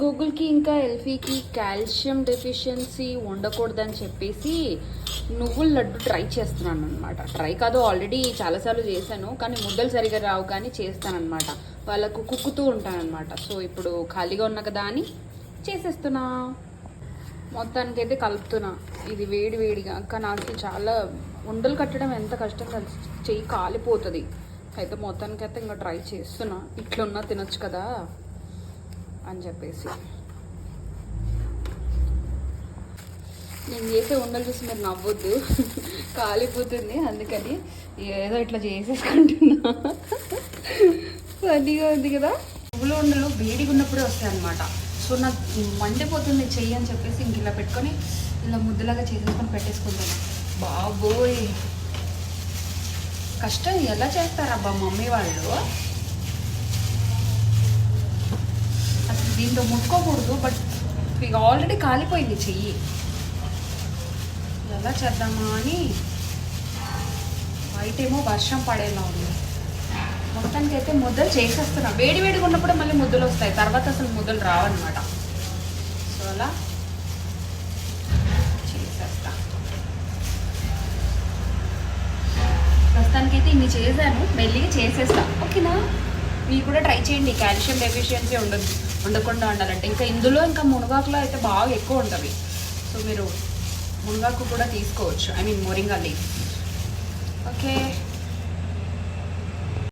గూగుల్కి ఇంకా ఎల్ఫీకి calcium deficiency ఉండకూడదని చెప్పేసి నువ్వుల లడ్డు ట్రై చేస్తున్నాను అనమాట ట్రై కాదు ఆల్రెడీ చాలాసార్లు చేశాను కానీ ముద్దలు సరిగా రావు కానీ చేస్తానన్నమాట. వాళ్ళకు కుక్కుతూ ఉంటానన్నమాట. సో ఇప్పుడు ఖాళీగా ఉన్నా కదా అని చేసేస్తున్నా. మొత్తానికి అయితే కలుపుతున్నా. ఇది వేడి వేడిగా కానీ నాకు చాలా ఉండలు కట్టడం ఎంత కష్టం కలిసి చెయ్యి కాలిపోతుంది. అయితే మొత్తానికి అయితే ఇంకా ట్రై చేస్తున్నా. ఇట్లున్నా తినొచ్చు కదా. అని చెప్పేసి. నేను చేసే ఉండలు చూసి మీరు నవ్వొద్దు. కాలిపోతుంది. అందుకని ఏదో ఇట్లా చేసేసుకుంటున్నా. ఫన్నీగా ఉంది కదా. పువ్వులు ఉండలు వేడిగా ఉన్నప్పుడే వస్తాయి అనమాట సో నాకు మండిపోతుంది చెయ్యి అని చెప్పేసి ఇంక ఇలా పెట్టుకొని ఇలా ముద్దలాగా చేసేసుకొని పెట్టేసుకుంటాను. బాబోయ్. కష్టం ఎలా చేస్తారబ్బా మమ్మీ వాళ్ళు అసలు దీంతో ముట్టుకోకూడదు బట్ ఇక ఆల్రెడీ కాలిపోయింది చెయ్యి. ఎలా చేద్దామా అని బయట ఏమో వర్షం పడేలా ఉంది. మొత్తానికి అయితే ముద్దలు చేసేస్తున్నా. వేడి వేడిగా ఉన్నప్పుడు మళ్ళీ ముద్దలు వస్తాయి. తర్వాత అసలు ముద్దలు రావన్నమాట. సో అలా చేసేస్తా. ప్రస్తుతానికైతే ఇన్ని చేశాను. మెల్లిగా చేసేస్తా. ఓకేనా? మీరు కూడా ట్రై చేయండి. కాల్షియం డెఫిషియన్సీ ఉండదు. ఉండకుండా ఉండాలంటే. ఇంకా ఇందులో ఇంకా మునగాకులో అయితే బాగా ఎక్కువ ఉంటుంది సో మీరు మునగాకు కూడా తీసుకోవచ్చు. I mean moringa leaf.